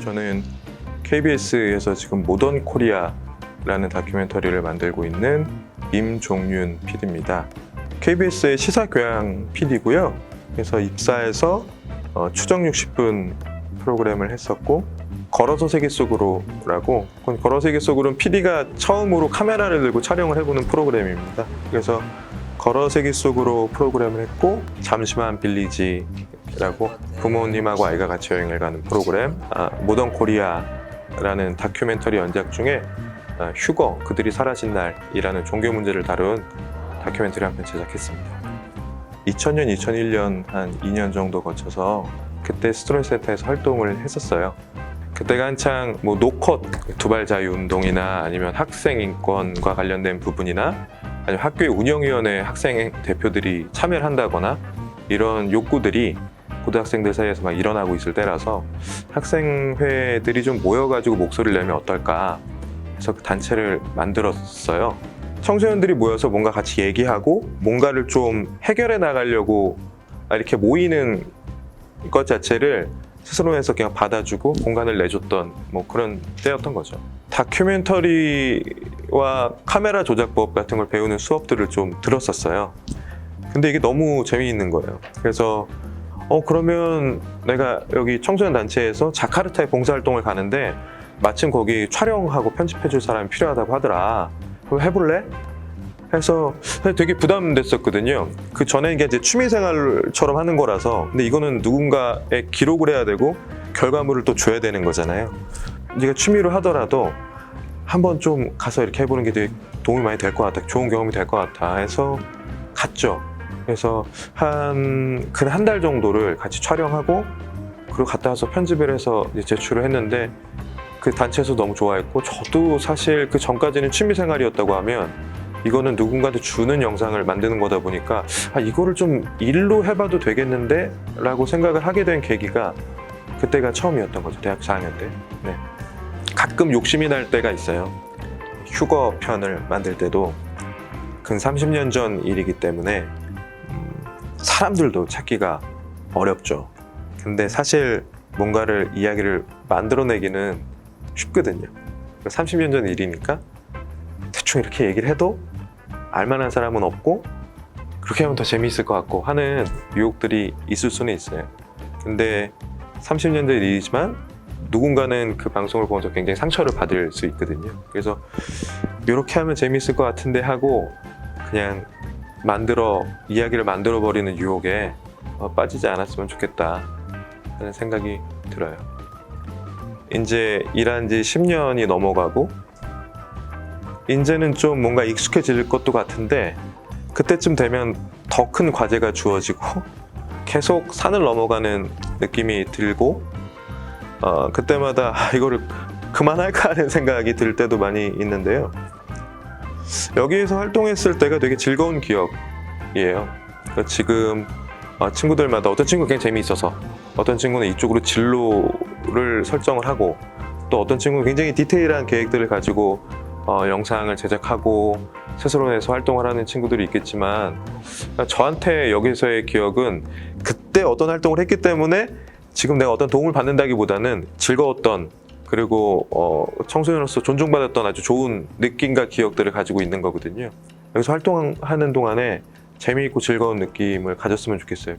저는 KBS에서 지금 모던 코리아라는 다큐멘터리를 만들고 있는 임종윤 PD입니다. KBS의 시사교양 PD고요. 그래서 입사해서 어, 추정 60분 프로그램을 했었고 걸어서 세계 속으로라고 걸어서 세계 속으로는 PD가 처음으로 카메라를 들고 촬영을 해보는 프로그램입니다. 그래서 걸어 세계 속으로 프로그램을 했고 잠시만 빌리지 라고 부모님하고 아이가 같이 여행을 가는 프로그램 아, 모던 코리아라는 다큐멘터리 연작 중에 아, 휴거 그들이 사라진 날이라는 종교 문제를 다룬 다큐멘터리 한 편 제작했습니다. 2000년, 2001년 한 2년 정도 거쳐서 그때 스토리센터에서 활동을 했었어요. 그때가 한창 뭐 노컷 두발 자유 운동이나 아니면 학생 인권과 관련된 부분이나 아니면 학교의 운영위원회 학생 대표들이 참여를 한다거나 이런 욕구들이 고등학생들 사이에서 막 일어나고 있을 때라서 학생회들이 좀 모여가지고 목소리를 내면 어떨까 해서 그 단체를 만들었어요. 청소년들이 모여서 뭔가 같이 얘기하고 뭔가를 좀 해결해 나가려고 이렇게 모이는 것 자체를 스스로에서 그냥 받아주고 공간을 내줬던 뭐 그런 때였던 거죠. 다큐멘터리와 카메라 조작법 같은 걸 배우는 수업들을 좀 들었었어요. 근데 이게 너무 재미있는 거예요. 그래서 어 그러면 내가 여기 청소년 단체에서 자카르타에 봉사활동을 가는데 마침 거기 촬영하고 편집해줄 사람이 필요하다고 하더라. 그럼 해볼래? 해서 되게 부담됐었거든요. 그 전에 이게 이제 취미생활처럼 하는 거라서 근데 이거는 누군가의 기록을 해야 되고 결과물을 또 줘야 되는 거잖아요. 네가 취미로 하더라도 한번 좀 가서 이렇게 해보는 게 되게 도움이 많이 될 것 같다. 좋은 경험이 될 것 같아. 해서 갔죠. 그래서 한 근 한 달 정도를 같이 촬영하고 그리고 갔다 와서 편집을 해서 제출을 했는데 그 단체에서 너무 좋아했고 저도 사실 그 전까지는 취미 생활이었다고 하면 이거는 누군가한테 주는 영상을 만드는 거다 보니까 아 이거를 좀 일로 해봐도 되겠는데? 라고 생각을 하게 된 계기가 그때가 처음이었던 거죠 대학 4학년 때. 네. 가끔 욕심이 날 때가 있어요. 휴거 편을 만들 때도. 근 30년 전 일이기 때문에 음, 사람들도 찾기가 어렵죠 근데 사실 뭔가를 이야기를 만들어내기는 쉽거든요 30년 전 일이니까 대충 이렇게 얘기를 해도 알만한 사람은 없고 그렇게 하면 더 재미있을 것 같고 하는 유혹들이 있을 수는 있어요. 근데 30년 전 일이지만 누군가는 그 방송을 보면서 굉장히 상처를 받을 수 있거든요. 그래서 이렇게 하면 재미있을 것 같은데 하고 그냥 만들어 이야기를 만들어 버리는 유혹에 어, 빠지지 않았으면 좋겠다 하는 생각이 들어요. 이제 일한 지 10년이 넘어가고 이제는 좀 뭔가 익숙해질 것도 같은데 그때쯤 되면 더 큰 과제가 주어지고 계속 산을 넘어가는 느낌이 들고 어, 그때마다 아, 이거를 그만할까 하는 생각이 들 때도 많이 있는데요. 여기에서 활동했을 때가 되게 즐거운 기억이에요. 그러니까 지금 어, 친구들마다 어떤 친구가 굉장히 재미있어서 어떤 친구는 이쪽으로 진로를 설정을 하고 또 어떤 친구는 굉장히 디테일한 계획들을 가지고 어, 영상을 제작하고 스스로 내서 활동을 하는 친구들이 있겠지만 그러니까 저한테 여기서의 기억은 그때 어떤 활동을 했기 때문에 지금 내가 어떤 도움을 받는다기보다는 즐거웠던 그리고 어, 청소년으로서 존중받았던 아주 좋은 느낌과 기억들을 가지고 있는 거거든요. 여기서 활동하는 동안에 재미있고 즐거운 느낌을 가졌으면 좋겠어요.